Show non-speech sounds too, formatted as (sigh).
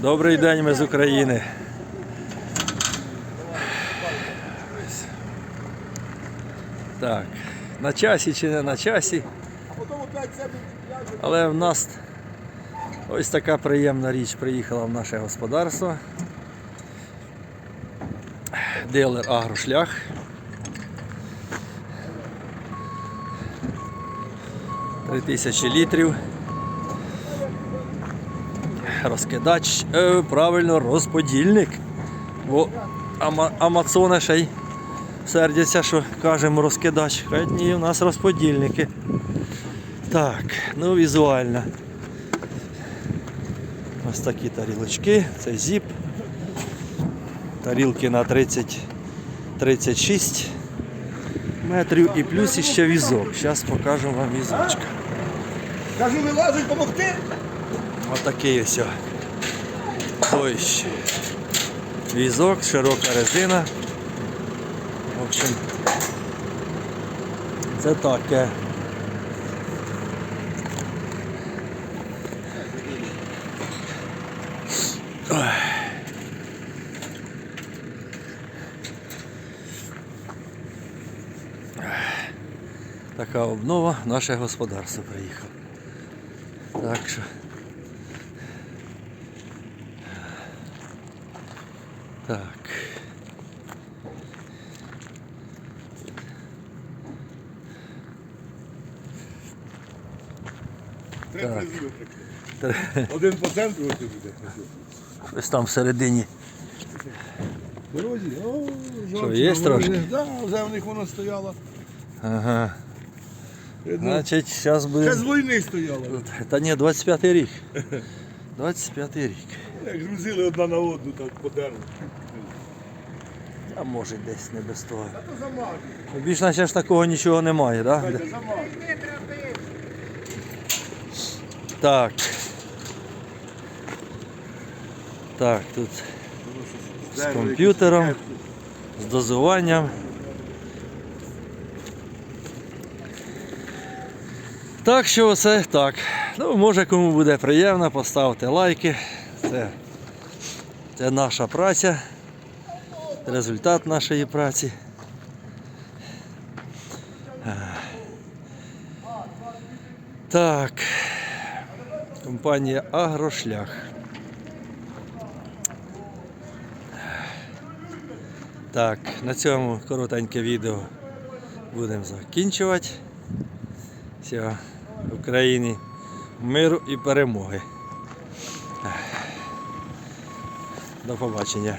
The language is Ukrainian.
Добрий день, ми з України. Так, на часі чи не на часі, але в нас ось така приємна річ приїхала в наше господарство. Дилер Агрошлях. Три тисячі літрів. Розкидач, е, правильно, розподільник. Бо ама, Амазони ще й сердяться, що кажемо розкидач. Хай ні, у нас розподільники. Так, ну візуально. Ось такі тарілочки, це зіп. Тарілки на 30, 36 метрів і плюс іще візок. Зараз покажу вам візочка. Кажу, вилазить допомогти. Отакий ось. Ось. Візок, широка резина. В общем, це таке. Така обнова, наше господарство приїхало. Так що. Так. Три Так. призиви. Один по центру ось буде. Щось там всередині. Дорозі, о, Що, є трошки? Так, вже в них воно стояло. Ага. Значить, зараз Ще з війни стояло. Та ні, 25 рік. (laughs) 25 рік. Як грузили одна на одну, так по дереву. А може десь не без того. Та то замажу. Більш наче ж такого нічого немає, так? Замажу. Так. Так, тут з комп'ютером, з дозуванням. Так що оце так. Ну, може кому буде приємно, поставте лайки. Це, це наша праця, результат нашої праці. Так. Компанія Агрошлях. Так, на цьому коротеньке відео будемо закінчувати. Все, в Україні миру і перемоги. До побачення.